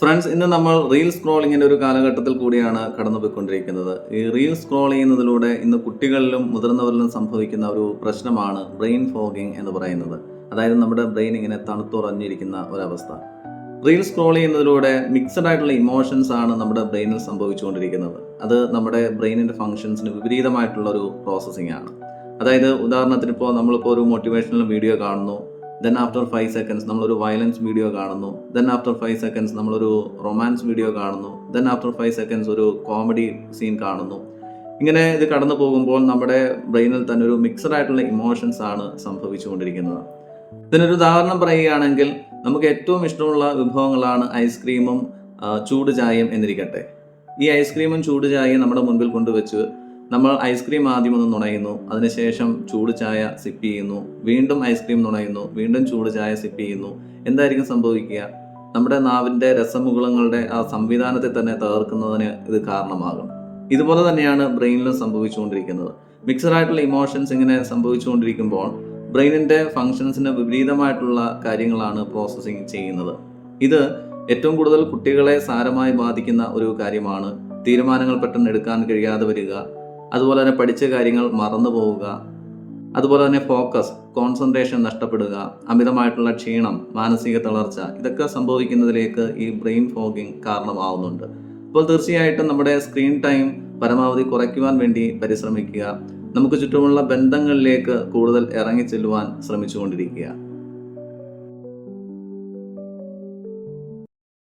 Friends ഇന്ന് നമ്മൾ reel സ്ക്രോളിങ്ങിന്റെ ഒരു കാലഘട്ടത്തിൽ കൂടിയാണ് കടന്നുപോയിക്കൊണ്ടിരിക്കുന്നത്. ഈ റീൽ സ്ക്രോൾ ചെയ്യുന്നതിലൂടെ ഇന്ന് കുട്ടികളിലും മുതിർന്നവരിലും സംഭവിക്കുന്ന ഒരു പ്രശ്നമാണ് ബ്രെയിൻ ഫോഗിങ് എന്ന് പറയുന്നത്. അതായത് നമ്മുടെ ബ്രെയിൻ ഇങ്ങനെ തണുത്തുറഞ്ഞിരിക്കുന്ന ഒരവസ്ഥ. റീൽ സ്ക്രോൾ ചെയ്യുന്നതിലൂടെ മിക്സഡ് ആയിട്ടുള്ള ഇമോഷൻസ് ആണ് നമ്മുടെ ബ്രെയിനിൽ സംഭവിച്ചുകൊണ്ടിരിക്കുന്നത്. അത് നമ്മുടെ ബ്രെയിനിന്റെ ഫങ്ഷൻസിന് വിപരീതമായിട്ടുള്ള ഒരു പ്രോസസ്സിംഗ് ആണ്. അതായത് ഉദാഹരണത്തിന് ഇപ്പോൾ നമ്മളിപ്പോൾ ഒരു മോട്ടിവേഷണൽ വീഡിയോ കാണുന്നു. ദെൻ ആഫ്റ്റർ ഫൈവ് സെക്കൻഡ്സ് നമ്മളൊരു വയലൻസ് വീഡിയോ കാണുന്നു. ദെൻ ആഫ്റ്റർ ഫൈവ് സെക്കൻഡ്സ് നമ്മളൊരു റൊമാൻസ് വീഡിയോ കാണുന്നു. ദെൻ ആഫ്റ്റർ ഫൈവ് സെക്കൻഡ്സ് ഒരു കോമഡി സീൻ കാണുന്നു. ഇങ്ങനെ ഇത് കടന്നു പോകുമ്പോൾ നമ്മുടെ ബ്രെയിനിൽ തന്നെ ഒരു മിക്സഡ് ആയിട്ടുള്ള ഇമോഷൻസ് ആണ് സംഭവിച്ചുകൊണ്ടിരിക്കുന്നത്. ഇതിനൊരു ഉദാഹരണം പറയുകയാണെങ്കിൽ നമുക്ക് ഏറ്റവും ഇഷ്ടമുള്ള വിഭവങ്ങളാണ് ഐസ്ക്രീമും ചൂട് ചായയും എന്നിരിക്കട്ടെ. ഈ ഐസ്ക്രീമും ചൂട് ചായയും നമ്മുടെ മുൻപിൽ കൊണ്ടുവച്ച് നമ്മൾ ഐസ്ക്രീം ആദ്യം ഒന്ന് നുണയുന്നു അതിനുശേഷം ചൂട് ചായ സിപ്പ് ചെയ്യുന്നു വീണ്ടും ഐസ്ക്രീം നുണയുന്നു വീണ്ടും ചൂട് ചായ സിപ്പ് ചെയ്യുന്നു. എന്തായിരിക്കും സംഭവിക്കുക? നമ്മുടെ നാവിന്റെ രസമുകുളങ്ങളുടെ ആ സംവിധാനത്തെ തന്നെ തകർക്കുന്നതിന് ഇത് കാരണമാകും. ഇതുപോലെ തന്നെയാണ് ബ്രെയിനിലും സംഭവിച്ചുകൊണ്ടിരിക്കുന്നത്. മിക്സഡ് ആയിട്ടുള്ള ഇമോഷൻസ് ഇങ്ങനെ സംഭവിച്ചുകൊണ്ടിരിക്കുമ്പോൾ ബ്രെയിനിന്റെ ഫങ്ഷൻസിന് വിപരീതമായിട്ടുള്ള കാര്യങ്ങളാണ് പ്രോസസ്സിങ് ചെയ്യുന്നത്. ഇത് ഏറ്റവും കൂടുതൽ കുട്ടികളെ സാരമായി ബാധിക്കുന്ന ഒരു കാര്യമാണ്. തീരുമാനങ്ങൾ പെട്ടെന്ന് എടുക്കാൻ കഴിയാതെ വരിക അതുപോലെ തന്നെ പഠിച്ച കാര്യങ്ങൾ മറന്നു പോവുക. അതുപോലെ തന്നെ ഫോക്കസ് കോൺസെൻട്രേഷൻ നഷ്ടപ്പെടുക അമിതമായിട്ടുള്ള ക്ഷീണം മാനസിക തളർച്ച ഇതൊക്കെ സംഭവിക്കുന്നതിലേക്ക് ഈ ബ്രെയിൻ ഫോഗിങ് കാരണമാവുന്നുണ്ട്. അപ്പോൾ തീർച്ചയായിട്ടും നമ്മുടെ സ്ക്രീൻ ടൈം പരമാവധി കുറയ്ക്കുവാൻ വേണ്ടി പരിശ്രമിക്കുക. നമുക്ക് ചുറ്റുമുള്ള ബന്ധങ്ങളിലേക്ക് കൂടുതൽ ഇറങ്ങി ചെല്ലുവാൻ ശ്രമിച്ചുകൊണ്ടിരിക്കുക.